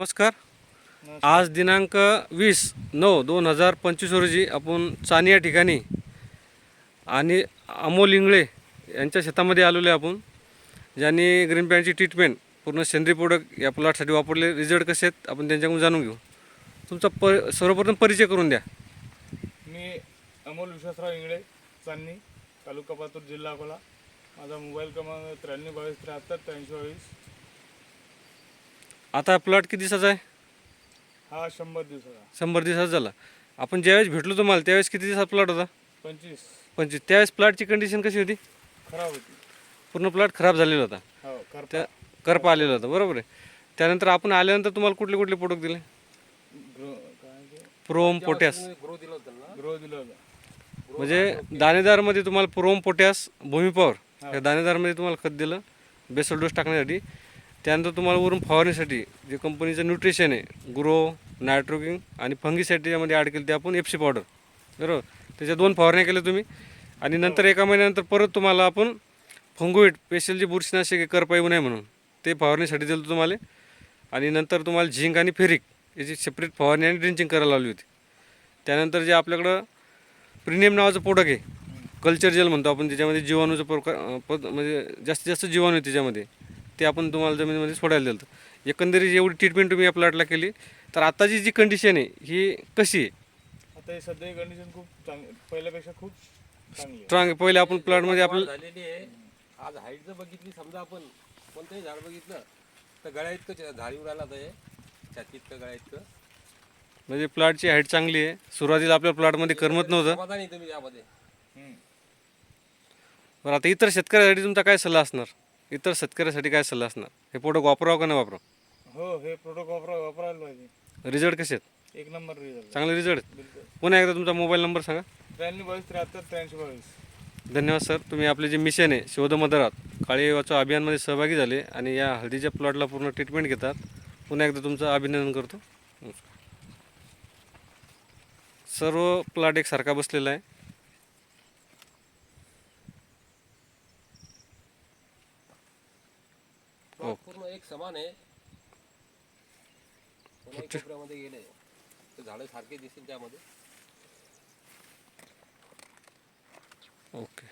नमस्कार. आज दिनांक वीस नऊ दोन हजार पंचवीस रोजी आपण चानी या ठिकाणी आणि अमोल इंगळे यांच्या शेतामध्ये आलेलो आहे आपण. ज्यांनी ग्रीन पॅनची ट्रीटमेंट पूर्ण सेंद्रिय प्रोडक्ट या प्लॉटसाठी वापरले. रिझल्ट कसे आहेत आपण त्यांच्याकडून जाणून घेऊ. तुमचा प सर्वप्रथम परिचय करून द्या. मी अमोल विश्वासराव इंगळे चांदणी तालुका पातूर जिल्हा अकोला. माझा मोबाईल क्रमांक त्र्याण्णव बावीस त्र्याहत्तर त्र्याऐंशी बावीस. आता प्लॉट किती दिवसाचा आहे? हा शंभर दिवसाचा. शंभर दिवसाचा झाला. आपण ज्यावेळेस भेटलो तुम्हाला त्यावेळेस किती दिवसाचा प्लॉट होता? पंचवीस. पंचवीस. त्यावेळेस प्लॉटची कंडिशन कशी होती? खराब होती. पूर्ण प्लॉट खराब झालेला होता. हो करपा. त्या करपा आलेला होता. बरोबर आहे. त्यानंतर आपण आल्यानंतर तुम्हाला कुठले कुठले प्रोडक्ट दिले? ग्रो काय ते? प्रोम पोटॅस ग्रो दिलं होतं म्हणजे दाणेदारमध्ये तुम्हाला प्रोम पोटॅस भूमिपॉवर या दाणेदारमध्ये तुम्हाला खत दिलं. बेसल डोस टाकण्यासाठी. त्यानंतर तुम्हाला वरून फवारणीसाठी जे कंपनीचं न्यूट्रिशन आहे ग्रो नायट्रोकिंग आणि फंगीसाठी यामध्ये ॲड केली ते आपण एफसी पावडर बरोबर? त्याच्या दोन फवारण्या केल्या तुम्ही. आणि नंतर एका महिन्यानंतर परत तुम्हाला आपण फंगुईट स्पेशल जे बुरशीनाशक आहे करपा येऊ नये म्हणून ते फवारणीसाठी दिलं तुम्हाला. आणि नंतर तुम्हाला झिंक आणि फेरिक याची सेपरेट फवारणी आणि ड्रिंचिंग करायला लावली होती. त्यानंतर जे आपल्याकडं प्रीमियम नावाचं प्रोडक्ट आहे कल्चर जेल म्हणतो आपण त्याच्यामध्ये जीवाणूचं प्रकार पद म्हणजे जास्तीत जास्त जीवाणू आहे त्याच्यामध्ये. ते आपण तुम्हाला जमिनीमध्ये सोडायला दिलं. एकंदरीत एवढी ट्रीटमेंट तुम्ही या प्लॉटला केली तर आताची जी कंडिशन आहे ही कशी आहे? आता हे सध्या कंडिशन खूप चांगली पहिल्यापेक्षा खूप चांगली आहे. स्ट्रॉंग पहिले आपण प्लॉटमध्ये आपलं झालेली आहे. आज हाईट जर बघितली समजा आपण कोणतंही झाड बघितलं तर गळ्या इतकं झाडीवर आला तर छाती इतकं गळ्या इतकं. म्हणजे प्लॉटची हाईट चांगली आहे. सुरुवातीला आपल्या प्लॉटमध्ये करमत नव्हतं. समाधानी तुम्ही यामध्ये. हम्म. बरं आता इतर शेतकऱ्यासाठी तुमचा काय सल्ला असणार? इतर शेतकऱ्यासाठी काय सल्ला असणार? हे प्रोडक्ट वापरावं का नाही वापरावं? हो हे प्रोडक्ट वापरा वापरायला पाहिजे. रिझल्ट कसे आहेत? एक नंबर रिझल्ट चांगले रिझल्ट आहेत? बिलकुल. पुन्हा एकदा तुमचा मोबाईल नंबर सांगा. त्र्याण्णव बावीस त्र्याहत्तर त्र्याऐंशी बावीस. धन्यवाद सर तुम्ही आपले जे मिशन आहे शोध मदरात काळी वाचो अभियानमध्ये सहभागी झाले आणि या हळदीच्या प्लॉटला पूर्ण ट्रीटमेंट घेतात. पुन्हा एकदा तुमचं अभिनंदन करतो. नमस्कार. सर्व प्लॉट एकसारखा बसलेला आहे प्लॉट पूर्ण एक समान आहे. कोपऱ्यामध्ये गेले. तर झाडं सारखे दिसतील त्यामध्ये. ओके.